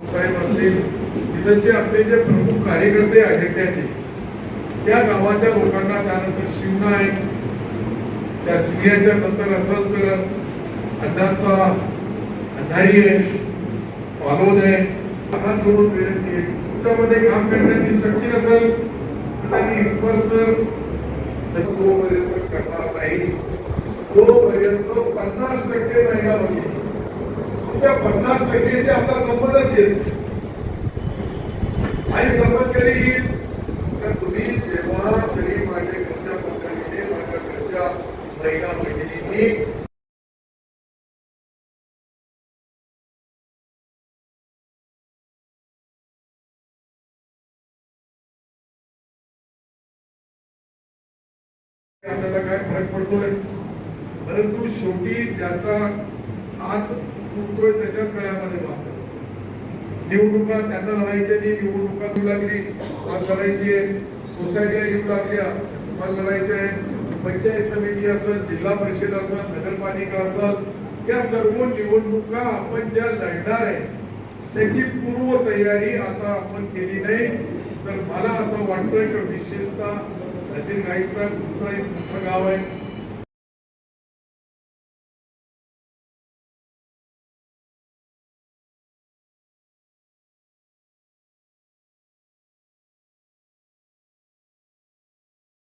साहेब असतील तिथलचे आमचे जे प्रमुख कार्यकर्ते अजेंड्याचे त्या गावाच्या लोकांना त्यानंतर शिवना आहे. त्या सिंग्याच्या नंतर असेल तर अण्णांचा अंधारी आहे पालोद आहे. हात जोडून विनंती आहे तुमच्यामध्ये काम करण्याची शक्ती नसेल तर त्यांनी स्पष्ट तोपर्यंत करणार नाही तोपर्यंत पन्नास टक्के महिला बघितली त्या पन्नास टक्केचे आपला संबंध असेल. आणि संबंध कधी येईल? तर तुम्ही जेव्हा तरी माझ्या घरच्या मंडळीने माझ्या घरच्या महिला मैत्रिणींनी आपल्याला काय फरक पडतोय? परंतु शेवटी त्याचा हात उठतोय त्याच्याच गळ्यामध्ये बांधतो निवडणुका त्यांना लढायच्या नाही निवडणुका येऊ लागली आज लढायची आहे. सोसायट्या येऊ लागल्या तुम्हाला लढायचे आहे. पंचायत समिती असेल जिल्हा परिषद असेल नगरपालिका असेल या सर्व निवडणुका आपण ज्या लढणार आहे त्याची पूर्व तयारी आता आपण केली नाही. तर मला असं वाटतंय की विशेषतः नजीर गाईडचा तुमचा एक मोठं गाव आहे?